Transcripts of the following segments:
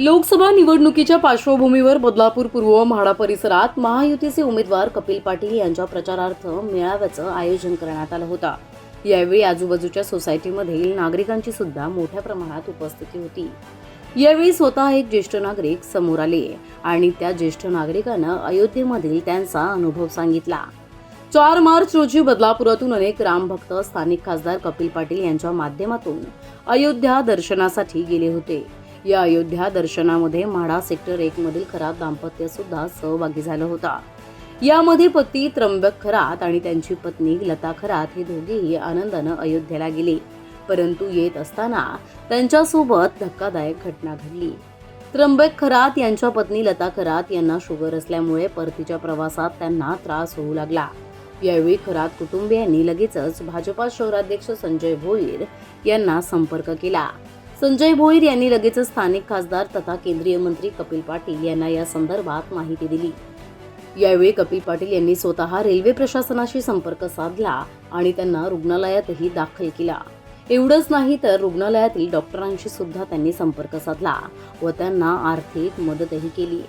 लोकसभा निवडणुकीच्या पार्श्वभूमीवर बदलापूर पूर्व म्हाडा परिसरात महायुतीचे उमेदवार कपिल पाटील यांच्या प्रचारार्थ मेळाव्याचं आयोजन करण्यात आलं होतं. यावेळी आजूबाजूच्या सोसायटीमधील नागरिकांची सुद्धा मोठ्या प्रमाणात उपस्थिती होती. यावेळी स्वतः एक ज्येष्ठ नागरिक समोर आले आणि त्या ज्येष्ठ नागरिकानं अयोध्येमधील त्यांचा अनुभव सांगितला. चार मार्च रोजी बदलापुरातून अनेक रामभक्त स्थानिक खासदार कपिल पाटील यांच्या माध्यमातून अयोध्या दर्शनासाठी गेले होते. या अयोध्या दर्शनामध्ये म्हाडा सेक्टर एकमधील खरात दाम्पत्य सुद्धा सहभागी झालं होता. यामध्ये पती त्र्यंबक खरात आणि त्यांची पत्नी लता खरात हे दोघेही आनंदानं अयोध्येला गेले. परंतु येत असताना त्यांच्यासोबत धक्कादायक घटना घडली. त्र्यंबक खरात यांच्या पत्नी लता खरात यांना शुगर असल्यामुळे परतीच्या प्रवासात त्यांना त्रास होऊ लागला. यावेळी खरात कुटुंबियांनी लगेचच भाजपा शहराध्यक्ष संजय भोईर यांना संपर्क केला. संजय भोईर यांनी लगेचच स्थानिक खासदार तथा केंद्रीय मंत्री कपिल पाटील यांना या संदर्भात माहिती दिली. यावेळी कपिल पाटील यांनी स्वतः रेल्वे प्रशासनाशी संपर्क साधला आणि त्यांना रुग्णालयातही दाखल केला. एवढंच नाही तर रुग्णालयातील डॉक्टरांशी सुद्धा त्यांनी संपर्क साधला व त्यांना आर्थिक मदतही केली.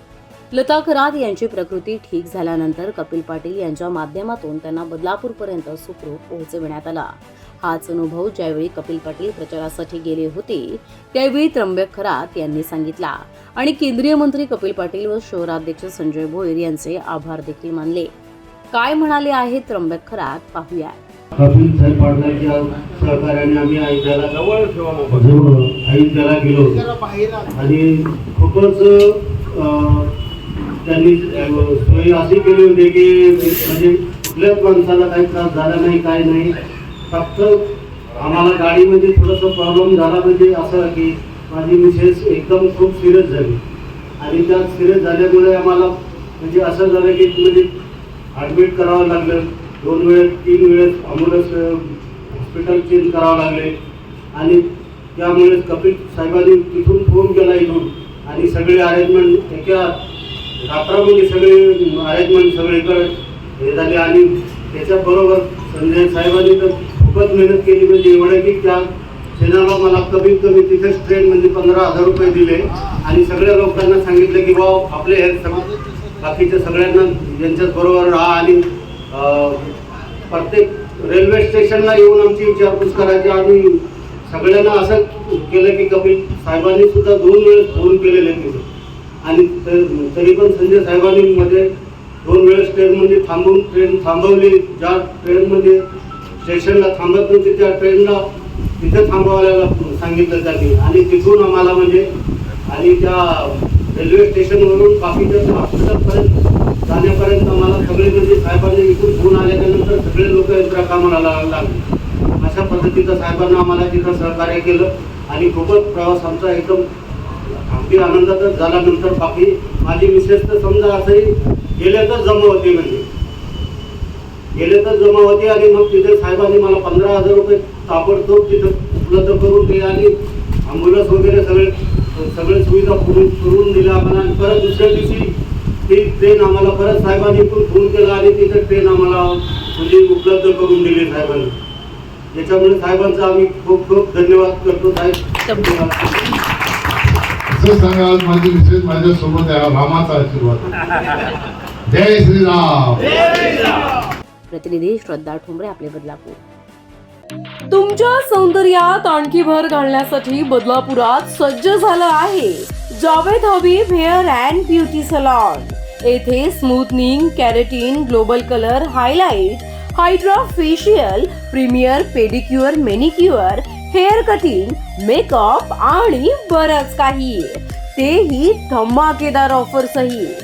लता खरात यांची प्रकृती ठीक झाल्यानंतर कपिल पाटील यांच्या माध्यमातून त्यांना बदलापूरपर्यंत सुखरूप पोहोचविण्यात आला. हाच अनुभव ज्यावेळी कपिल पाटील प्रचारासाठी गेले होते त्यावेळी त्र्यंबक खरात यांनी सांगितला. आणि केंद्रीय मंत्री कपिल पाटील व शहराध्यक्ष संजय भोईर यांचे आभार देखील मानले. काय म्हणाले आहेत त्र्यंबक खरात? पाहूया. कपिल साहेब पाटलांच्या सहकार्याने आम्ही अयोध्याला जवळ अयोध्याला गेलो आणि खूपच अं, त्यांनी सोय अशी केली होती की म्हणजे कुठल्याच माणसाला काही त्रास झाला नाही काय नाही. फक्त आम्हाला गाडीमध्ये थोडंसं प्रॉब्लेम झाला म्हणजे असं की माझी मिसेस एकदम खूप सिरियस झाली. आणि त्या सिरियस झाल्यामुळे आम्हाला म्हणजे असं झालं की म्हणजे ॲडमिट करावं लागलं. दोन वेळेस तीन वेळेस ॲम्ब्युलन्स हॉस्पिटल चेंज करावं लागले. आणि त्यामुळे कपिल साहेबांनी तिथून फोन केला इथून. आणि सगळे अरेंजमेंट एका रात्रामध्ये सगळे अरेंजमेंट सगळीकडे हे झाले. आणि त्याच्याबरोबर संजय साहेबांनी तर खूपच मेहनत केली म्हणजे एवढं की त्या सेनाला मला कमीत कमी तिथेच ट्रेन म्हणजे पंधरा हजार रुपये दिले. आणि सगळ्या लोकांना सांगितलं की भाऊ आपले हे समाज बाकीच्या सगळ्यांना यांच्याच बरोबर राहा आणि प्रत्येक रेल्वे स्टेशनला येऊन आमची विचारपूस करायची. आणि सगळ्यांना असं केलं की कपिल साहेबांनी सुद्धा दोन वेळेस फोन केलेले तिथे. आणि तरी पण संजय साहेबांनी मध्ये दोन वेळेस ट्रेनमध्ये थांबून ट्रेन थांबवली. ज्या ट्रेनमध्ये स्टेशनला थांबत नव्हती त्या ट्रेनला तिथे थांबवायला सांगितलं त्यांनी आणि तिथून आम्हाला म्हणजे आणि त्या रेल्वे स्टेशनवरून बाकीच्या हॉस्पिटलपर्यंत जाण्यापर्यंत आम्हाला सगळे म्हणजे साहेबांनी इथून फोन आल्याच्यानंतर सगळे लोक यंत्र कामाला लागले. अशा पद्धतीचं साहेबांना आम्हाला तिथं सहकार्य केलं. आणि खूपच प्रवास आमचा एकदम अगदी आनंदातच झाल्यानंतर बाकी माझी मिसेस तर समजा असंही गेल्या तर जमा होते म्हणजे. गेले तर जमा होते आणि मग तिथे साहेबांनी मला पंधरा हजार रुपये ताबडतोब तिथं उपलब्ध करून दिले आणि ॲम्ब्युलन्स वगैरे सगळे सगळे सुविधा पुरून करून दिल्या आम्हाला. आणि परत दुसऱ्या दिवशी ती ट्रेन आम्हाला परत साहेबांनी पण फोन केला आणि तिथं ट्रेन आम्हाला म्हणजे उपलब्ध करून दिली साहेबांनी. याच्यामुळे साहेबांचा आम्ही खूप खूप धन्यवाद करतो साहेब. असं सांगाल माझी मिसेस माझ्या सोबत आहे रामाचा आशीर्वाद. जय श्रीराम. प्रतिनिधी श्रद्धा ठोंबरे आपले बदलापूर. तुमच्या सौंदर्यात आणखी भर घालण्यासाठी बदलापुरात सज्ज झालं आहे Javed Habib hair and beauty salon. येथे smoothening keratin global colour highlight hydra facial premier pedicure manicure hair cutting makeup आणि बरंच काही. तेही धमाकेदार ऑफर सहित